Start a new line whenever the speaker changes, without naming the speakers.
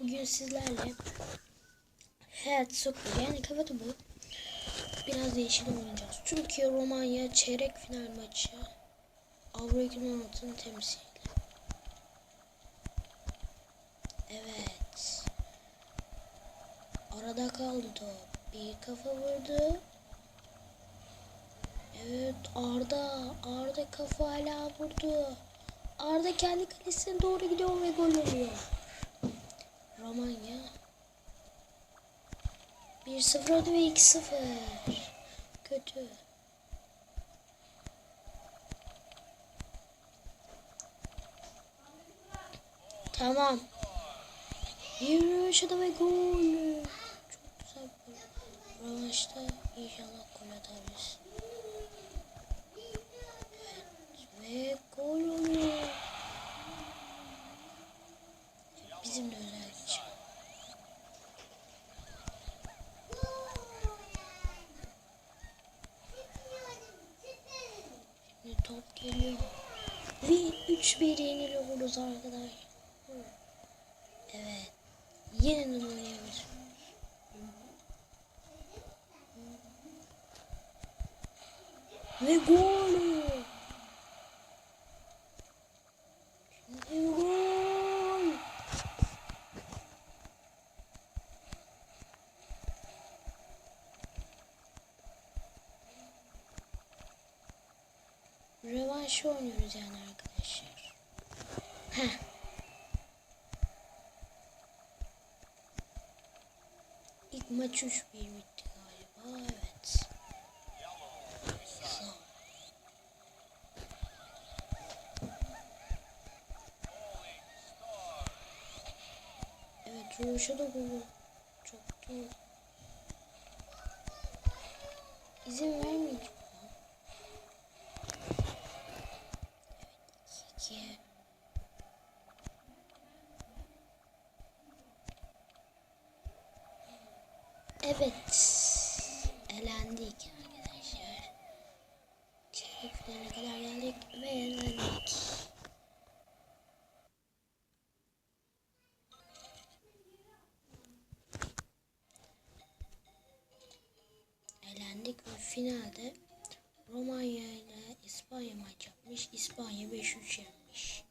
Bugün sizlerle Hayat Soccer yani kafa topu biraz değişik oynayacağız. Türkiye Romanya çeyrek final maçı Avrupa 2016'nın temsili. Evet. Arada kaldı top. Bir kafa vurdu. Evet Arda. Arda kafa hala vurdu. Arda kendi kalesine doğru gidiyor ve gol oluyor. Romanya 1-0 oldu ve 2-0. Kötü. Tamam. Bir rövaşata ve gol. Çok güzel gol. Rövaşta inşallah gol atarız. Evet. Ve top geliyor. Ve 3-1 yeniliyoruz arkadaşlar. Evet. Yeniden oynuyoruz. Ve gol. Şimdi gol. Rövanşı oynuyoruz yani arkadaşlar. Heh. İlk maç 3-1 bitti galiba. Evet. Evet, Rövanşı da golü. Çok doğru. İzin vermeyeceğim. Evet. Elendik arkadaşlar. Çeyrek kadar geldik ve elendik. Elendik ve finalde Romanya ile İspanya maç yapmış. İspanya 5-3 yenmiş.